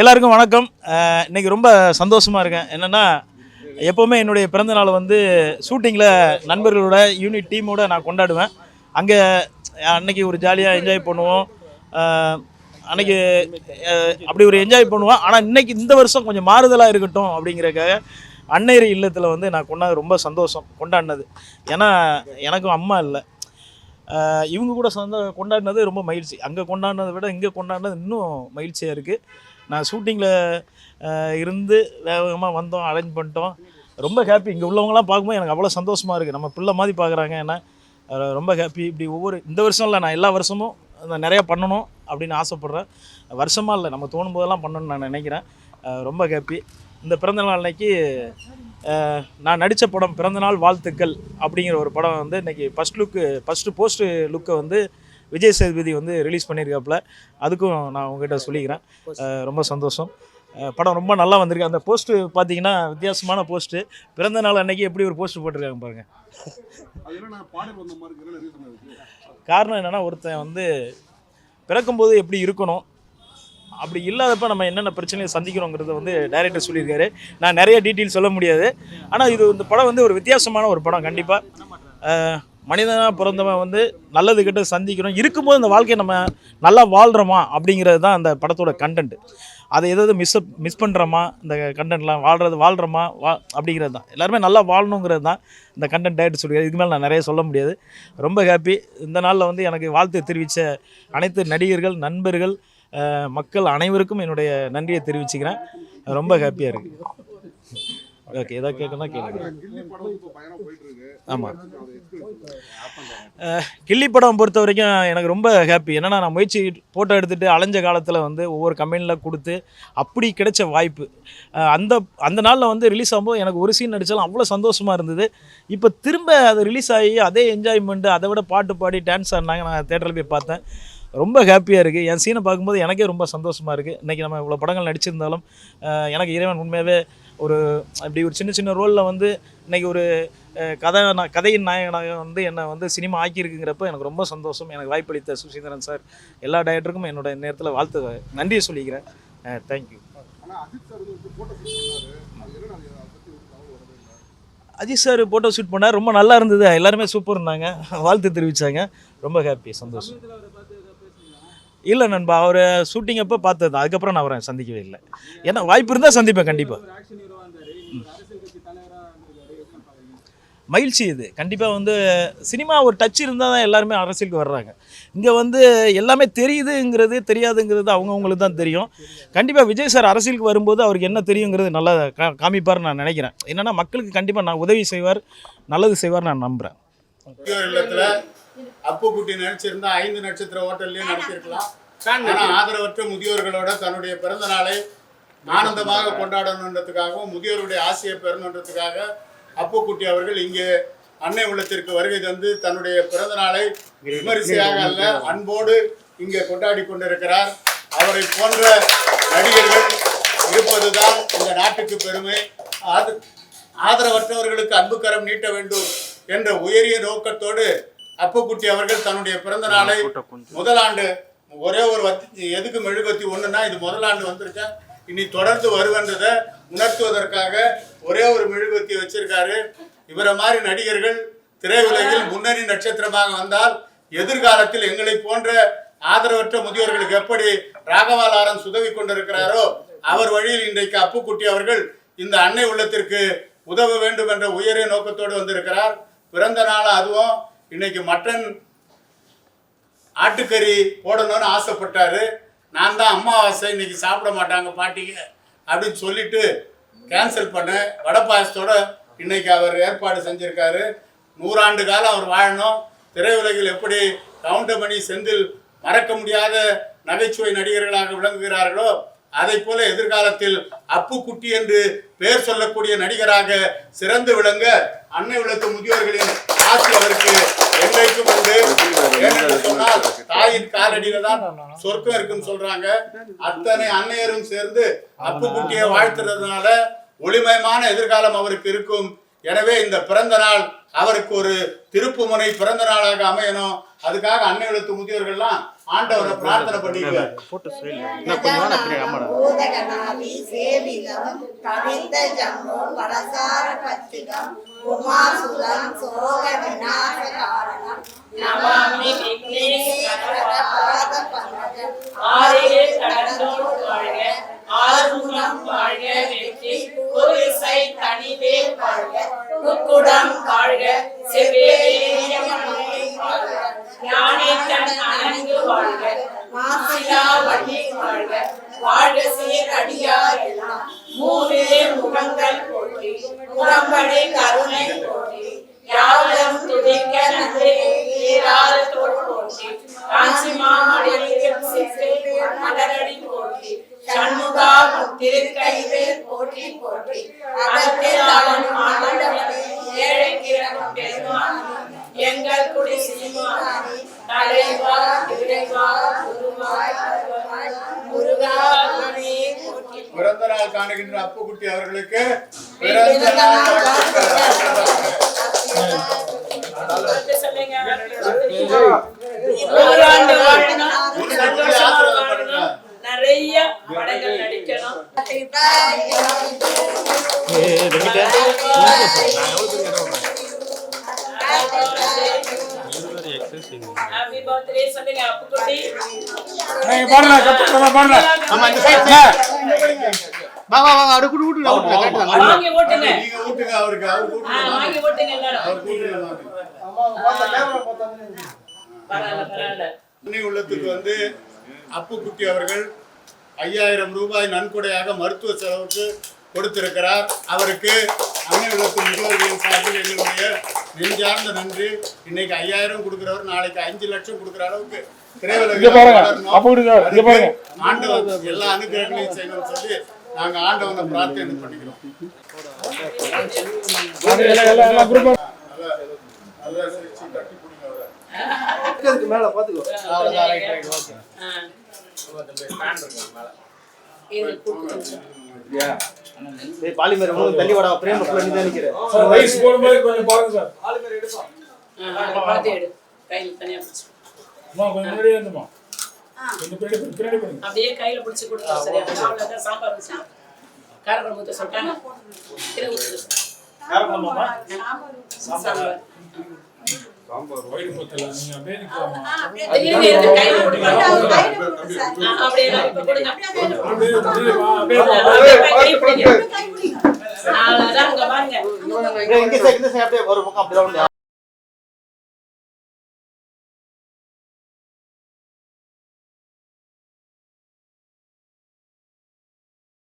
எல்லாருக்கும் வணக்கம். இன்னைக்கு ரொம்ப சந்தோஷமாக இருக்கேன். என்னென்னா எப்போவுமே என்னுடைய பிறந்த நாள் வந்து ஷூட்டிங்கில் நண்பர்களோட யூனிட் டீமோட நான் கொண்டாடுவேன். அங்கே அன்னைக்கு ஒரு ஜாலியாக என்ஜாய் பண்ணுவோம். அன்னைக்கு அப்படி ஒரு என்ஜாய் பண்ணுவோம். ஆனால் இன்றைக்கி இந்த வருஷம் கொஞ்சம் மாறுதலாக இருக்கட்டும் அப்படிங்கிறக்காக அன்னையர் இல்லத்தில் வந்து நான் கொண்டாடு ரொம்ப சந்தோஷம் கொண்டாடினது. ஏன்னா எனக்கும் அம்மா இல்லை. இவங்க கூட சொந்த கொண்டாடினது ரொம்ப மகிழ்ச்சி. அங்கே கொண்டாடினதை விட இங்கே கொண்டாடினது இன்னும் மகிழ்ச்சியாக இருக்குது நான் ஷூட்டிங்கில் இருந்து வேகமாக வந்தோம் அரேஞ்ச் பண்ணிட்டோம். ரொம்ப ஹாப்பி இங்கே உள்ளவங்களாம் பார்க்கும்போது எனக்கு அவ்வளோ சந்தோஷமாக இருக்குது நம்ம பிள்ளை மாதிரி பார்க்குறாங்க என்ன? ரொம்ப ஹாப்பி இப்படி ஒவ்வொரு இந்த வருஷம் இல்லை நான் எல்லா வருஷமும் நான் நிறையா பண்ணணும் அப்படின்னு ஆசைப்பட்றேன். வருஷமாக இல்லை நம்ம தோணும் போதெல்லாம் பண்ணணும்னு நான் நினைக்கிறேன். ரொம்ப ஹாப்பி இந்த பிறந்தநாள் அன்னைக்கு நான் நடித்த படம் பிறந்தநாள் வாழ்த்துக்கள் அப்படிங்கிற ஒரு படம் வந்து இன்றைக்கி ஃபஸ்ட் லுக்கு ஃபஸ்ட்டு போஸ்ட்டு லுக்கை வந்து விஜய் சேதுபதி வந்து ரிலீஸ் பண்ணியிருக்காப்புல. அதுக்கும் நான் உங்ககிட்ட சொல்லிக்கிறேன். ரொம்ப சந்தோஷம். படம் ரொம்ப நல்லா வந்திருக்கு. அந்த போஸ்ட்டு பார்த்தீங்கன்னா வித்தியாசமான போஸ்ட்டு பிறந்த நாள் அன்னைக்கு எப்படி ஒரு போஸ்ட் போட்டிருக்காங்க பாருங்க. அது என்ன நான் பாடல் வந்த மாதிரி இருக்கு என்ன ரீசன் இருக்கு காரணம் என்னென்னா ஒருத்தன் வந்து பிறக்கும்போது எப்படி இருக்கணும் அப்படி இல்லாதப்ப நம்ம என்னென்ன பிரச்சனையை சந்திக்கிறோங்கிறத வந்து டைரக்டர் சொல்லியிருக்காரு. நான் நிறைய டீட்டெயில் சொல்ல முடியாது. ஆனால் இது இந்த படம் வந்து ஒரு வித்தியாசமான ஒரு படம் கண்டிப்பாக மனிதனாக பிறந்தவன் வந்து நல்லது கிட்ட சந்திக்கிறோம். இருக்கும்போது இந்த வாழ்க்கையை நம்ம நல்லா வாழ்கிறோமா அப்படிங்கிறது தான் அந்த படத்தோட கண்டென்ட் அதை எதாவது மிஸ் மிஸ் பண்ணுறோமா இந்த கண்டென்ட்லாம் வாழ்கிறது வாழ்கிறோமா வா அப்படிங்கிறது தான். எல்லாருமே நல்லா வாழணுங்கிறது தான் இந்த கண்டென்ட் டைரக்டர் சொல்லியிருக்காரு. இதுக்கு மேலே நான் நிறைய சொல்ல முடியாது. ரொம்ப ஹாப்பி இந்த நாளில் வந்து எனக்கு வாழ்த்து தெரிவித்த அனைத்து நடிகர்கள் நண்பர்கள் மக்கள் அனைவருக்கும் என்னுடைய நன்றியை தெரிவிச்சுக்கிறேன். ரொம்ப ஹாப்பியாக இருக்குது ஓகே ஏதாவது கேட்கணும்னா கேளுங்க. ஆமாம் கில்லி படம் பொறுத்த வரைக்கும் எனக்கு ரொம்ப ஹாப்பி என்னன்னா நான் முயற்சி ஃபோட்டோ எடுத்துகிட்டு அலைஞ்ச காலத்தில் வந்து ஒவ்வொரு கம்பெனியில் கொடுத்து அப்படி கிடைச்ச வாய்ப்பு. அந்த அந்த நாளில் வந்து ரிலீஸ் ஆகும்போது எனக்கு ஒரு சீன் நடித்தாலும் அவ்வளோ சந்தோஷமாக இருந்தது. இப்போ திரும்ப அது ரிலீஸ் ஆகி அதே என்ஜாய்மெண்ட்டு அதை விட பாட்டு பாடி டான்ஸ் ஆடினாங்க. நான் தேட்டரில் போய் பார்த்தேன். ரொம்ப ஹாப்பியாக இருக்குது என் சீனை பார்க்கும்போது எனக்கே ரொம்ப சந்தோஷமாக இருக்குது இன்றைக்கி நம்ம இவ்வளோ படங்கள் நடிச்சிருந்தாலும் எனக்கு இறைவன் உண்மையாகவே ஒரு அப்படி ஒரு சின்ன சின்ன ரோலில் வந்து இன்றைக்கி ஒரு கதை நா- கதையின் நாயகனாக வந்து என்னை வந்து சினிமா ஆக்கியிருக்குங்கிறப்ப எனக்கு ரொம்ப சந்தோஷம். எனக்கு வாய்ப்பளித்த சுசீந்திரன் சார் எல்லா டைரக்டருக்கும் என்னோட நேரத்தில் வாழ்த்து நன்றியை சொல்லிக்கிறேன். Thank you Ajith sir photo shoot பண்ணார். ரொம்ப நல்லா இருந்தது. எல்லாருமே சூப்பர் இருந்தாங்க. வாழ்த்து தெரிவித்தாங்க ரொம்ப ஹாப்பி சந்தோஷம். இல்லை நண்பா அவர் ஷூட்டிங் அப்போ பார்த்தது. அதுக்கப்புறம் நான் அவரை சந்திக்கவே இல்லை. ஏன்னா வாய்ப்பு இருந்தால் சந்திப்பேன் கண்டிப்பாக மகிழ்ச்சி இது. கண்டிப்பாக வந்து சினிமா ஒரு டச் இருந்தால் தான் எல்லாருமே அரசியலுக்கு வர்றாங்க. இங்கே வந்து எல்லாமே தெரியுதுங்கிறது தெரியாதுங்கிறது அவங்கவுங்களுக்கு தான் தெரியும். கண்டிப்பாக விஜய் சார் அரசியலுக்கு வரும்போது அவருக்கு என்ன தெரியுங்கிறது நல்லா கா காமிப்பார்னு நான் நினைக்கிறேன். என்னென்னா மக்களுக்கு கண்டிப்பாக நான் உதவி செய்வார் நல்லது செய்வார் நான் நம்புகிறேன் அப்பு குட்டி நடிச்சிருந்தா ஐந்து நட்சத்திர ஹோட்டல்லயும் நடிச்சிருக்கலாம் ஆனா ஆதரவற்ற முதியோர்களோட தன்னுடைய பிறந்த நாளை ஆனந்தமாக கொண்டாடணுன்றதுக்காகவும் முதியோருடைய ஆசையை பெறணுன்றதுக்காக அப்பு குட்டி அவர்கள் இங்கே அன்னை உள்ளத்திற்கு வருகை தந்து தன்னுடைய பிறந்த நாளை விமரிசையாக அல்ல அன்போடு இங்கே கொண்டாடி கொண்டிருக்கிறார். அவரை போன்ற நடிகர்கள் இருப்பதுதான் இந்த நாட்டுக்கு பெருமை. ஆத- ஆதரவற்றவர்களுக்கு அன்பு கரம் நீட்ட வேண்டும் என்ற உயரிய நோக்கத்தோடு அப்புக்குட்டி அவர்கள் தன்னுடைய பிறந்த நாளை முதலாண்டு ஒரே ஒரு வத்தி எதுக்கு மெழுகுவத்தி ஒண்ணுன்னா இது முதலாண்டு வந்திருக்கேன். இனி தொடர்ந்து வருவன்றதை உணர்த்துவதற்காக ஒரே ஒரு மெழுகுவத்தி வச்சிருக்காரு. இவரை மாதிரி நடிகர்கள் திரையுலகில் முன்னணி நட்சத்திரமாக வந்தால் எதிர்காலத்தில் எங்களை போன்ற ஆதரவற்ற முதியோர்களுக்கு எப்படி ராகவாலாரன் உதவி கொண்டிருக்கிறாரோ அவர் வழியில் இன்றைக்கு அப்புக்குட்டி அவர்கள் இந்த அன்னை உள்ளத்திற்கு உதவ வேண்டும் என்ற உயரிய நோக்கத்தோடு வந்திருக்கிறார். பிறந்த நாள் அதுவும் இன்னைக்கு மட்டன் ஆட்டுக்கறி போடணும்னு ஆசைப்பட்டாரு. நான் தான் அம்மாவாசை இன்னைக்கு சாப்பிட மாட்டாங்க பாட்டிங்க அப்படின்னு சொல்லிட்டு கேன்சல் பண்ணேன் வடை பாயசத்தோட இன்னைக்கு அவர் ஏற்பாடு செஞ்சிருக்காரு. நூறாண்டு காலம் அவர் வாழணும். திரையுலகில் எப்படி கவுண்டமணி செந்தில் மறக்க முடியாத நகைச்சுவை நடிகர்களாக விளங்குகிறார்களோ அதை போல எதிர்காலத்தில் அப்பு குட்டி என்று பெயர் சொல்லக்கூடிய நடிகராக சிறந்து விளங்க அன்னை உள்ளத்து முதியோர்களின் ஆசி அவருக்கு என்றைக்கும் உண்டு. சொன்னால் தாயின் காலடியில தான் சொர்க்கம் இருக்குன்னு சொல்றாங்க. அத்தனை அன்னையரும் சேர்ந்து அப்பு குட்டியை வாழ்த்துறதுனால ஒளிமயமான எதிர்காலம் அவருக்கு இருக்கும். எனவே இந்த பிறந்த நாள் அவருக்கு ஒரு திருப்புமுனை பிறந்த நாளாக அமையணும். அதுக்காக அன்னை எழுத்து முதியோர்கள்லாம் ஆண்டவரை பிரார்த்தனை பண்ணிக்குவார் பூதகநாதி சேவிதம் கவிந்த ஜம்பு பரசார பத்திகம் உமாசுதம் சோக விநாச காரணம் நமாமி விக்னேஸ்வர பாத பங்கஜம் ஆறிலே கடந்தோடு வாழ்க ஆறுமுகம் வாழ்க திருக்கைவேல் போற்றி போற்றி. அகத்தில் அவன் ஆண்டவனே ஏழை கிரகம் பெருமானி. எங்கள் குடி சீமானி தலைவா இறைவா குருவாய் அருள்வாய், முருகா குருவே போற்றி பிறந்த நாள் காணுகின்ற அப்புக்குட்டி அவர்களுக்கு பிறந்த நாள் வாழ்த்துக்கள். சொல்லுங்க நூறாண்டு வாழணும் ஒரு சந்தோஷமா ஆசீர்வாதம் வாழணும் பண்ணுங்க. நிறைய படங்கள் நடிக்கணும். வாங்கி ஓட்டுங்க. வாங்கி ஓட்டுங்க எல்லாரும். பரவாயில்ல பரவாயில்ல. உள்ளத்துக்கு வந்து அப்புக்குட்டி அவர்கள் ஐயாயிரம் ரூபாய் நன்கொடையாக மருத்துவ செலவுக்கு கொடுத்திருக்கிறார். அவருக்கு அன்னை உள்ளத்து முகவர்களின் சார்பில் எங்களுடைய நெஞ்சார்ந்த நன்றி. இன்னைக்கு ஐயாயிரம் கொடுக்கிறவர் நாளைக்கு அஞ்சு லட்சம் கொடுக்குற அளவுக்கு ஆண்டவன் எல்லா அனுகிரகங்களையும் செய்யணும்னு சொல்லி நாங்க ஆண்டவனை பிரார்த்தனை பண்ணிக்கிறோம். மேல பாத்துக்கோ. பாலிமர் தள்ளி வாடா பிரேம் ஃபுல்லா நீ தான் நிக்கிற ரைஸ் போடும்போது கொஞ்சம் பாருங்க சார். ஆ, அதை பார்த்து எடு. கையில் தனியா பிடிச்சு. அம்மா கொஞ்சம் முன்னாடியே இருந்துமா? கொஞ்சம் பின்னாடி பின்னாடி பண்ணுங்க அப்படியே கையில பிடிச்சு கொடுத்தா சரியா? சாம்பார் வச்சு காரக்குழம்பு ஊத்த சொல்லிட்டாங்க? சாம்பார் சாம்பார் ஒயிட் பத்தல நீங்க அப்படியே நிக்கலாமா அப்படியே அப்படியே அப்படியே ஒரு பக்கம் அப்படியே